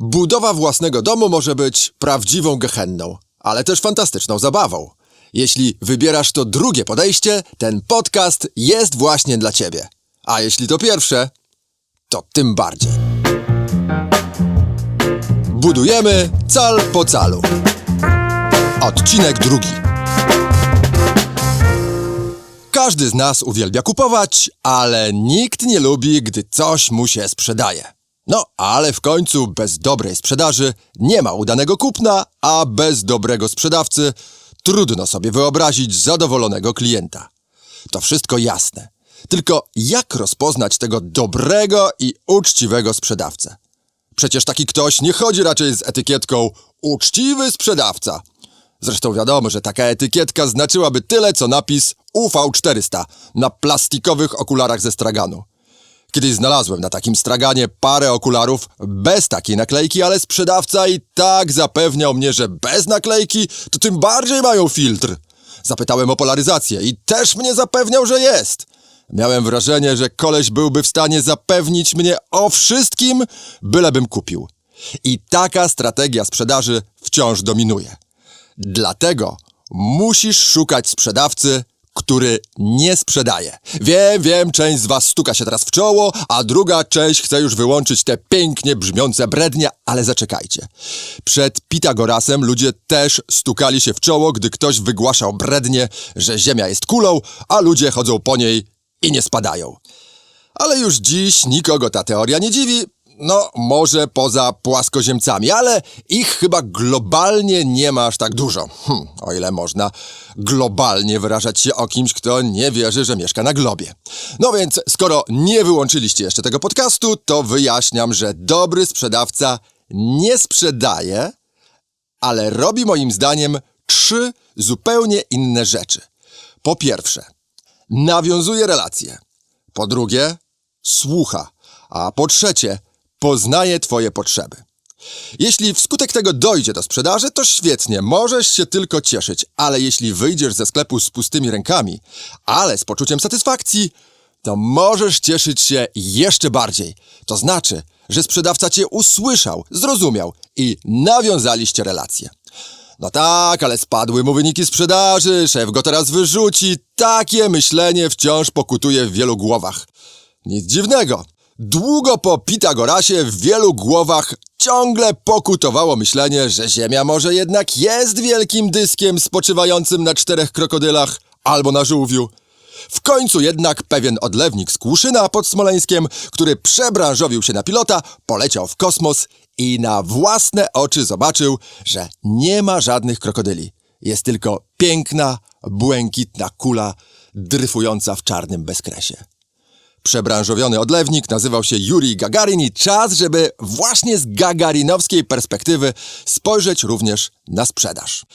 Budowa własnego domu może być prawdziwą gehenną, ale też fantastyczną zabawą. Jeśli wybierasz to drugie podejście, ten podcast jest właśnie dla ciebie. A jeśli to pierwsze, to tym bardziej. Budujemy cal po calu. Odcinek drugi. Każdy z nas uwielbia kupować, ale nikt nie lubi, gdy coś mu się sprzedaje. No, ale w końcu bez dobrej sprzedaży nie ma udanego kupna, a bez dobrego sprzedawcy trudno sobie wyobrazić zadowolonego klienta. To wszystko jasne. Tylko jak rozpoznać tego dobrego i uczciwego sprzedawcę? Przecież taki ktoś nie chodzi raczej z etykietką uczciwy sprzedawca. Zresztą wiadomo, że taka etykietka znaczyłaby tyle, co napis UV400 na plastikowych okularach ze straganu. Kiedyś znalazłem na takim straganie parę okularów bez takiej naklejki, ale sprzedawca i tak zapewniał mnie, że bez naklejki to tym bardziej mają filtr. Zapytałem o polaryzację i też mnie zapewniał, że jest. Miałem wrażenie, że koleś byłby w stanie zapewnić mnie o wszystkim, bylebym kupił. I taka strategia sprzedaży wciąż dominuje. Dlatego musisz szukać sprzedawcy, który nie sprzedaje. Wiem, wiem, część z was stuka się teraz w czoło, a druga część chce już wyłączyć te pięknie brzmiące brednie, ale zaczekajcie. Przed Pitagorasem ludzie też stukali się w czoło, gdy ktoś wygłaszał brednie, że Ziemia jest kulą, a ludzie chodzą po niej i nie spadają. Ale już dziś nikogo ta teoria nie dziwi. No, może poza płaskoziemcami, ale ich chyba globalnie nie ma aż tak dużo. Hm, o ile można globalnie wyrażać się o kimś, kto nie wierzy, że mieszka na globie. No więc, skoro nie wyłączyliście jeszcze tego podcastu, to wyjaśniam, że dobry sprzedawca nie sprzedaje, ale robi moim zdaniem trzy zupełnie inne rzeczy. Po pierwsze, nawiązuje relacje. Po drugie, słucha. A po trzecie, poznaje Twoje potrzeby. Jeśli wskutek tego dojdzie do sprzedaży, to świetnie, możesz się tylko cieszyć, ale jeśli wyjdziesz ze sklepu z pustymi rękami, ale z poczuciem satysfakcji, to możesz cieszyć się jeszcze bardziej. To znaczy, że sprzedawca Cię usłyszał, zrozumiał i nawiązaliście relacje. No tak, ale spadły mu wyniki sprzedaży, szef go teraz wyrzuci. Takie myślenie wciąż pokutuje w wielu głowach. Nic dziwnego. Długo po Pitagorasie w wielu głowach ciągle pokutowało myślenie, że Ziemia może jednak jest wielkim dyskiem spoczywającym na czterech krokodylach albo na żółwiu. W końcu jednak pewien odlewnik z Kłuszyna pod Smoleńskiem, który przebranżowił się na pilota, poleciał w kosmos i na własne oczy zobaczył, że nie ma żadnych krokodyli. Jest tylko piękna, błękitna kula dryfująca w czarnym bezkresie. Przebranżowiony odlewnik nazywał się Yuri Gagarin i czas, żeby właśnie z gagarinowskiej perspektywy spojrzeć również na sprzedaż.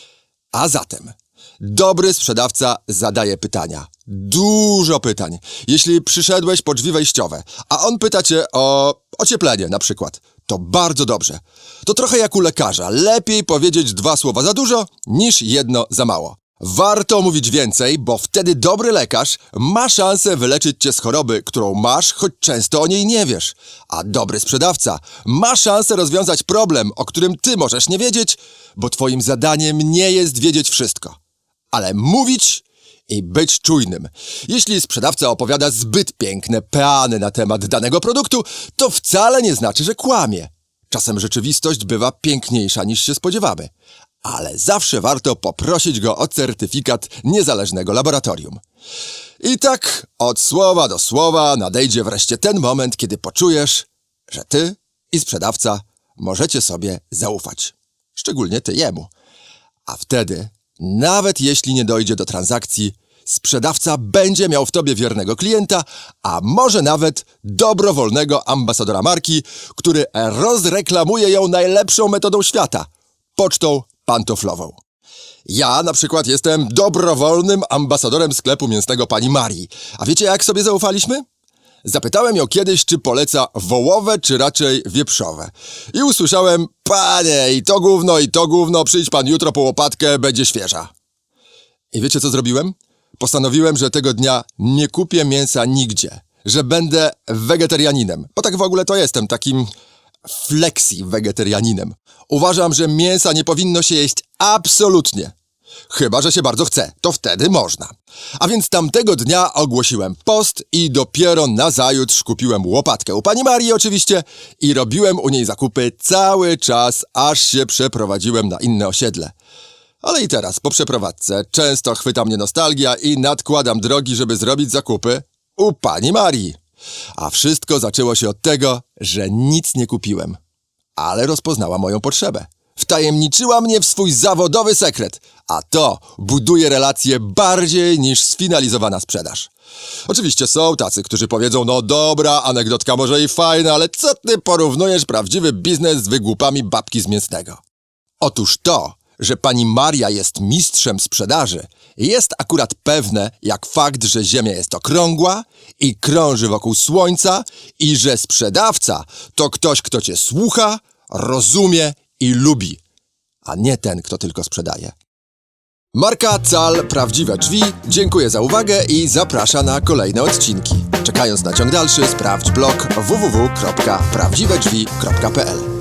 A zatem, dobry sprzedawca zadaje pytania. Dużo pytań. Jeśli przyszedłeś po drzwi wejściowe, a on pyta cię o ocieplenie na przykład, to bardzo dobrze. To trochę jak u lekarza. Lepiej powiedzieć dwa słowa za dużo, niż jedno za mało. Warto mówić więcej, bo wtedy dobry lekarz ma szansę wyleczyć cię z choroby, którą masz, choć często o niej nie wiesz. A dobry sprzedawca ma szansę rozwiązać problem, o którym ty możesz nie wiedzieć, bo twoim zadaniem nie jest wiedzieć wszystko, ale mówić i być czujnym. Jeśli sprzedawca opowiada zbyt piękne peany na temat danego produktu, to wcale nie znaczy, że kłamie. Czasem rzeczywistość bywa piękniejsza niż się spodziewamy ale zawsze warto poprosić go o certyfikat niezależnego laboratorium. I tak od słowa do słowa nadejdzie wreszcie ten moment, kiedy poczujesz, że ty i sprzedawca możecie sobie zaufać. Szczególnie ty jemu. A wtedy, nawet jeśli nie dojdzie do transakcji, sprzedawca będzie miał w tobie wiernego klienta, a może nawet dobrowolnego ambasadora marki, który rozreklamuje ją najlepszą metodą świata pocztą pantoflową. Ja na przykład jestem dobrowolnym ambasadorem sklepu mięsnego pani Marii. A wiecie jak sobie zaufaliśmy? Zapytałem ją kiedyś, czy poleca wołowe, czy raczej wieprzowe. I usłyszałem, panie, i to gówno, i to gówno, przyjdź pan jutro po łopatkę, będzie świeża. I wiecie co zrobiłem? Postanowiłem, że tego dnia nie kupię mięsa nigdzie, że będę wegetarianinem, bo tak w ogóle to jestem, takim flexi wegetarianinem. Uważam, że mięsa nie powinno się jeść absolutnie. Chyba, że się bardzo chce, to wtedy można. A więc tamtego dnia ogłosiłem post i dopiero nazajutrz kupiłem łopatkę u pani Marii oczywiście i robiłem u niej zakupy cały czas, aż się przeprowadziłem na inne osiedle. Ale i teraz, po przeprowadzce, często chwyta mnie nostalgia i nadkładam drogi, żeby zrobić zakupy u pani Marii. A wszystko zaczęło się od tego, że nic nie kupiłem. Ale rozpoznała moją potrzebę. Wtajemniczyła mnie w swój zawodowy sekret, a to buduje relacje bardziej niż sfinalizowana sprzedaż. Oczywiście są tacy, którzy powiedzą, no dobra, anegdotka może i fajna, ale co ty porównujesz prawdziwy biznes z wygłupami babki z mięsnego? Otóż to, że pani Maria jest mistrzem sprzedaży, jest akurat pewne jak fakt, że Ziemia jest okrągła i krąży wokół Słońca i że sprzedawca to ktoś, kto cię słucha, rozumie i lubi, a nie ten, kto tylko sprzedaje. Marka Cal Prawdziwe Drzwi dziękuję za uwagę i zaprasza na kolejne odcinki. Czekając na ciąg dalszy, sprawdź blog www.prawdziwedrzwi.pl